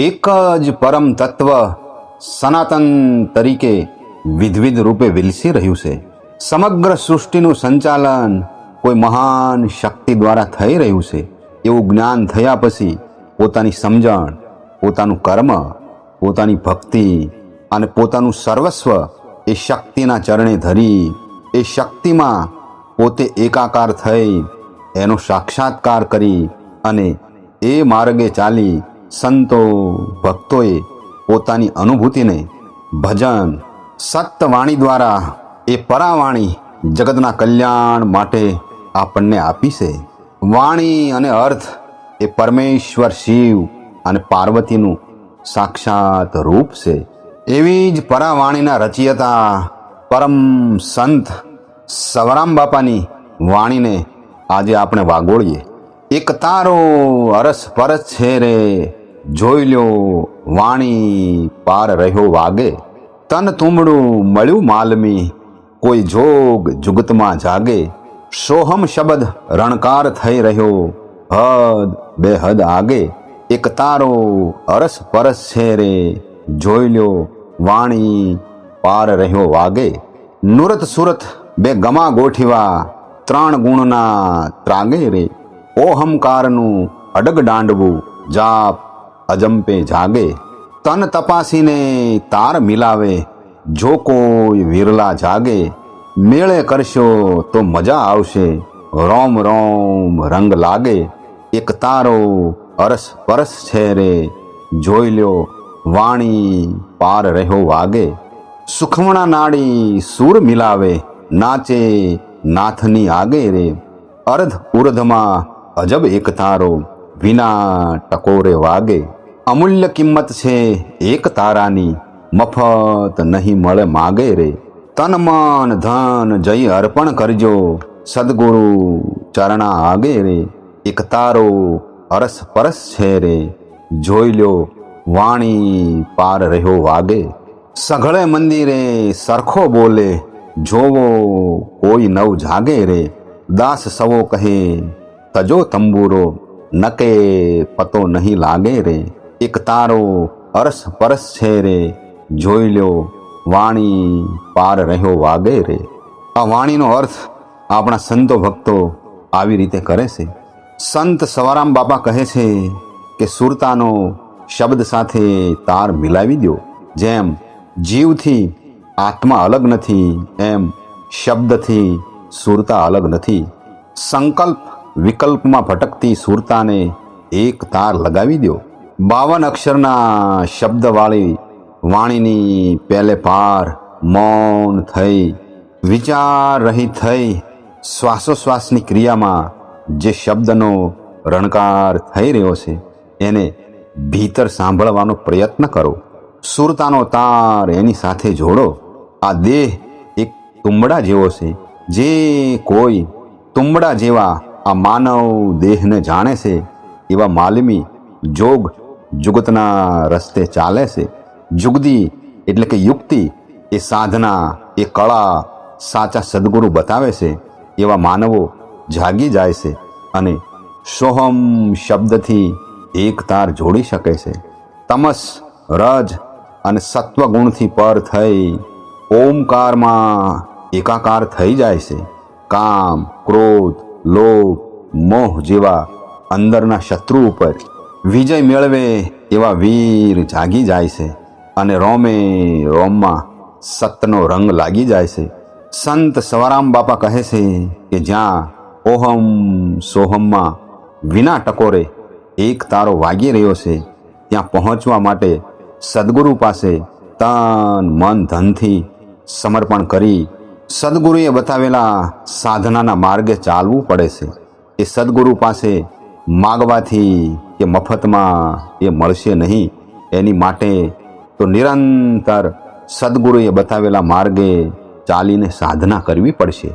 એક જ પરમ તત્વ સનાતન તરીકે વિધવિધ રૂપે વિલસી રહ્યું છે. સમગ્ર સૃષ્ટિનું સંચાલન કોઈ મહાન શક્તિ દ્વારા થઈ રહ્યું છે. એવું જ્ઞાન થયા પછી પોતાની સમજણ, પોતાનું કર્મ, પોતાની ભક્તિ અને પોતાનું સર્વસ્વ એ શક્તિના ચરણે ધરી, એ શક્તિમાં પોતે એકાકાર થઈ એનો સાક્ષાત્કાર કરી અને એ માર્ગે ચાલી સંતો ભક્તોએ પોતાની અનુભૂતિને ભજન સત્યવાણી દ્વારા એ પરાવાણી જગતના કલ્યાણ માટે આપણને આપી છે. વાણી અને અર્થ એ પરમેશ્વર શિવ અને પાર્વતીનું સાક્ષાત રૂપ છે. એવી જ પરાવાણીના રચયતા પરમ સંત સવરામ બાપાની વાણીને આજે આપણે વાગોળીએ. એક તારો અરસ પરસ છે રે જોઈ લ્યો, વાણી પાર રહ્યો વાગે. તન તુમડું મળ્યું માલમી, કોઈ જોગ જુગતમાં જાગે. સોહમ શબ્દ રણકાર થઈ રહ્યો, હદ બેહદ આગે. એક તારો અરસ પરસ છે રે, જોઈ લ્યો, વાણી પાર રહ્યો વાગે. નુરત સુરત બે ગમા ગોઠીવા, ત્રણ ગુણના ત્રાગે રે. ઓહમકારનું અડગ દાંડવું જાપ અજંપે જાગે, તન તપાસીને તાર મિલાવે, જો કોઈ વિરલા જાગે, મેળે કરશો તો મજા આવશે. રોમ રોમ રંગ લાગે, એક તારો અરસ પરસ છે રે. જોઈ લ્યો, વાણી પાર રહ્યો વાગે. સુખમણા નાડી સૂર મિલાવે, નાચે નાથની આગે રે. અર્ધ ઉર્ધમાં અજબ એક તારો વિના ટકોરે વાગે. અમૂલ્ય કિંમત છે એક તારાની. મફત નહીં મળે માગે રે. તન મન ધન જય અર્પણ કરજો. સદગુરુ ચરણા આગે રે. એક તારો અરસ પરસ છે રે. જોઈ લ્યો, વાણી પાર રહ્યો વાગે. સઘળે મંદિરે સરખો બોલે. જોવો, કોઈ નવ જાગે રે. દાસ સવો કહે, તજો તંબુરો, નકે પતો નહીં લાગે રે. એક તારો અરસ પરસ છે રે. જોઈ લ્યો, વાણી પાર રહ્યો વાગે રે. આ વાણીનો અર્થ આપણા સંતો ભક્તો આવી રીતે કરે છે. સંત સવારામ બાપા કહે છે કે સુરતાનો શબ્દ સાથે તાર મિલાવી દો જેમ જીવથી આત્મા અલગ નથી, એમ શબ્દથી સુરતા અલગ નથી. સંકલ્પ વિકલ્પમાં ભટકતી સુરતાને એક તાર લગાવી દો બાવન અક્ષરના શબ્દવાળી વાણીની પહેલે પાર મૌન થઈ વિચાર રહી થઈ, શ્વાસોશ્વાસની ક્રિયામાં જે શબ્દનો રણકાર થઈ રહ્યો છે, એને ભીતર સાંભળવાનો પ્રયત્ન કરો. સુરતાનો તાર એની સાથે જોડો. આ દેહ એક તુંબડા જેવો છે. જે કોઈ તુંબડા જેવા આ માનવ દેહને જાણે છે. એવા માલમી જોગ જુગતના રસ્તે ચાલે છે. જુગદી એટલે કે યુક્તિ એ સાધના, એ કળા સાચા સદગુરુ બતાવે છે. એવા માનવો જાગી જાય છે અને સોહમ શબ્દથી એક તાર જોડી શકે છે. તમસ રજ અને સત્વગુણથી પર થઈ ઓમકારમાં એકાકાર થઈ જાય છે. કામ, ક્રોધ, લોભ, મોહ જેવા અંદરના શત્રુ ઉપર વિજય મેળવે એવા વીર જાગી જાય છે અને રોમે રોમમાં સતનો રંગ લાગી જાય છે. સંત સવારામ બાપા કહે છે કે જ્યાં ઓહમ સોહમમાં વિના ટકોરે એક તારો વાગી રહ્યો છે, ત્યાં પહોંચવા માટે સદગુરુ પાસે તન મન ધનથી સમર્પણ કરી સદગુરુએ બતાવેલા સાધનાના માર્ગે ચાલવું પડે છે. એ સદગુરુ પાસે માગવાથી કે મફતમાં એ મળશે નહીં. એની માટે તો નિરંતર સદગુરુએ બતાવેલા માર્ગે ચાલીને સાધના કરવી પડશે.